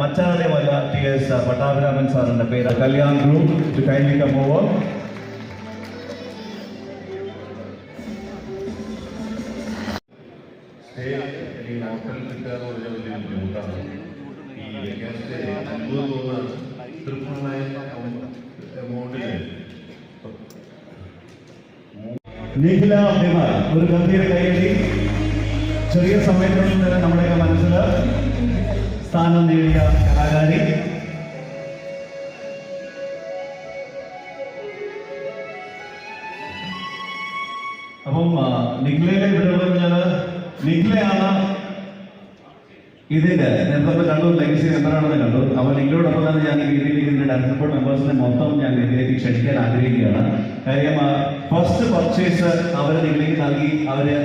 மச்சாதேவயா DS Pattabiraman sir என்ற பேர் Kalyan group to kindly come over ஒரு നിഖില അഭിമാൻ ഒരു ഗംഭീര കൈയടി. ചെറിയ സമയത്തുള്ളിൽ തന്നെ നമ്മുടെയൊക്കെ മനസ്സിൽ സ്ഥാനം നേടിയ കലാകാരി. അപ്പം ആ, നിഖിലയിലെ ഇവിടെ പറഞ്ഞാൽ നിഖിലയാണ് ഇതിന്റെ നേരത്തെ കണ്ടു ലെഗസി മെമ്പറാണെന്ന് കണ്ടു. അപ്പോൾ നിങ്ങളോടൊപ്പം തന്നെ ഞാൻ ഈ ഇതിന്റെ ഡയറക്ടർ ബോർഡ് മെമ്പേഴ്സിനെ മൊത്തം ഞാൻ ഇതിലേക്ക് ക്ഷണിക്കാൻ ആഗ്രഹിക്കുകയാണ്. കാര്യം പർച്ചേസ് അവർ നിങ്ങളിലേക്ക് നൽകി അവര്